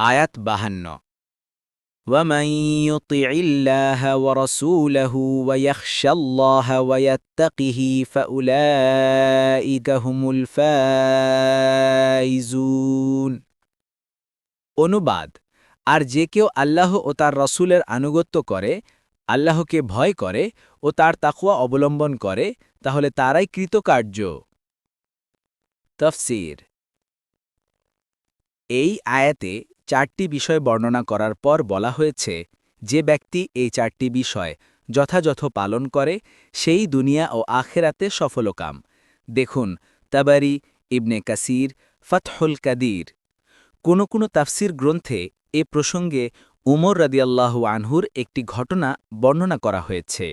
আয়াত বাহান্ন ومن يطع الله ورسوله ويخشى الله ويتقه فأولئك هم الفائزون অনুবাদ আর যে কেউ আল্লাহ ও তার রসুলের আনুগত্য করে আল্লাহকে ভয় করে ও তার তাকুয়া অবলম্বন করে তাহলে তারাই কৃতকার্য তফসির এই আয়াতে চারটি বিষয় বর্ণনা করার পর বলা হয়েছে, যে ব্যক্তি এই চারটি বিষয় যথাযথ পালন করে, সেই দুনিয়া ও আখেরাতে সফলকাম। দেখুন, তাবারি, ইবনে কাসির, ফতহুল কাদির। কোনো কোনো তাফসির গ্রন্থে এ প্রসঙ্গে উমর রাদিয়াল্লাহু আনহুর একটি ঘটনা বর্ণনা করা হয়েছে।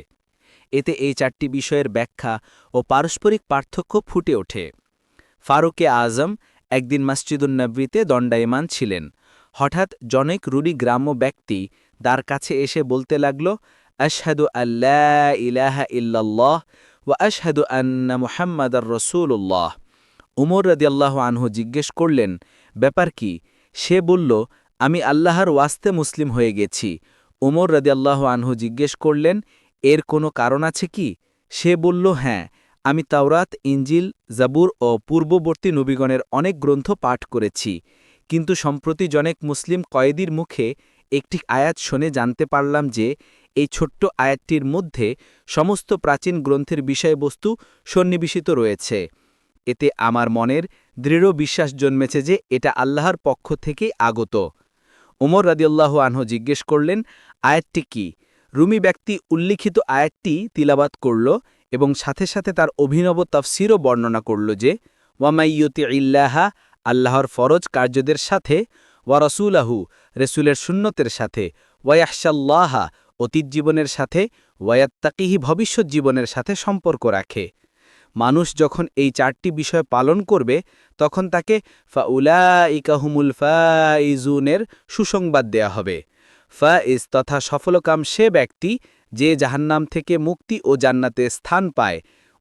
এতে এই চারটি বিষয়ের ব্যাখ্যা ও পারস্পরিক পার্থক্য ফুটে ওঠে। ফারুকে আজম একদিন মসজিদুন্নবীতে দণ্ডায়মান ছিলেন। হঠাৎ জনৈক রুডি গ্রাম্য ব্যক্তি তার কাছে এসে বলতে লাগল, আশহাদু আল্লাহ ইলাহা ইল্লাল্লাহ ও আশহাদু আন্না মুহাম্মাদার রসুল্লাহ উমর রদিয়াল্লাহ আনহু জিজ্ঞেস করলেন, ব্যাপার কি? সে বলল, আমি আল্লাহর ওয়াস্তে মুসলিম হয়ে গেছি। উমর রদিয়াল্লাহ আনহু জিজ্ঞেস করলেন, এর কোনো কারণ আছে কি? সে বলল হ্যাঁ আমি তাওরাত ইঞ্জিল জাবুর ও পূর্ববর্তী নবীগণের অনেক গ্রন্থ পাঠ করেছি। কিন্তু সম্প্রতি জনেক মুসলিম কয়েদির মুখে একটি আয়াত শুনে জানতে পারলাম যে, এই ছোট্ট আয়াতটির মধ্যে সমস্ত প্রাচীন গ্রন্থের বিষয়বস্তু সন্নিবেশিত রয়েছে। এতে আমার মনের দৃঢ় বিশ্বাস জন্মেছে যে, এটা আল্লাহর পক্ষ থেকেই আগত। ওমর রাদিয়াল্লাহ আনহ জিজ্ঞেস করলেন, আয়াতটি কি? রুমি ব্যক্তি উল্লিখিত আয়াতটি তিলাবাত করল এবং সাথে সাথে তার অভিনব তফসিরও বর্ণনা করল যে ওয়ামাইয়তি ইল্লাহা আল্লাহর ফরজ কার্যদের সাথে, ওয়া রসুলাহু, রেসুলের সুন্নতের সাথে ওয়ায়াহসাল্লাহা অতীত জীবনের সাথে ওয়াত্তাকিহি ভবিষ্যৎ জীবনের সাথে সম্পর্ক রাখে। মানুষ যখন এই চারটি বিষয় পালন করবে, তখন তাকে ফাউলা ইকাহুমুল ফাইজুনের সুসংবাদ দেয়া হবে। ফা ফাইজ তথা সফলকাম সে ব্যক্তি যে জাহান্নাম থেকে মুক্তি ও জান্নাতে স্থান পায়।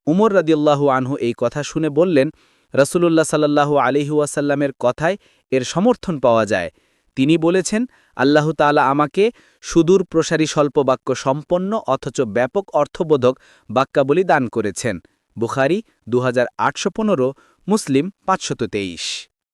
উমর রাদিয়াল্লাহু আনহু এই কথা শুনে বললেন রসুলুল্লাহ সাল্লাহু আলিহুয়াসাল্লামের কথায় এর সমর্থন পাওয়া যায়। তিনি বলেছেন, আল্লাহ তালা আমাকে সুদূর প্রসারী স্বল্পবাক্য সম্পন্ন অথচ ব্যাপক অর্থবোধক বাক্যাবলী দান করেছেন। বুখারি দু হাজার আটশো পনেরো, মুসলিম পাঁচশত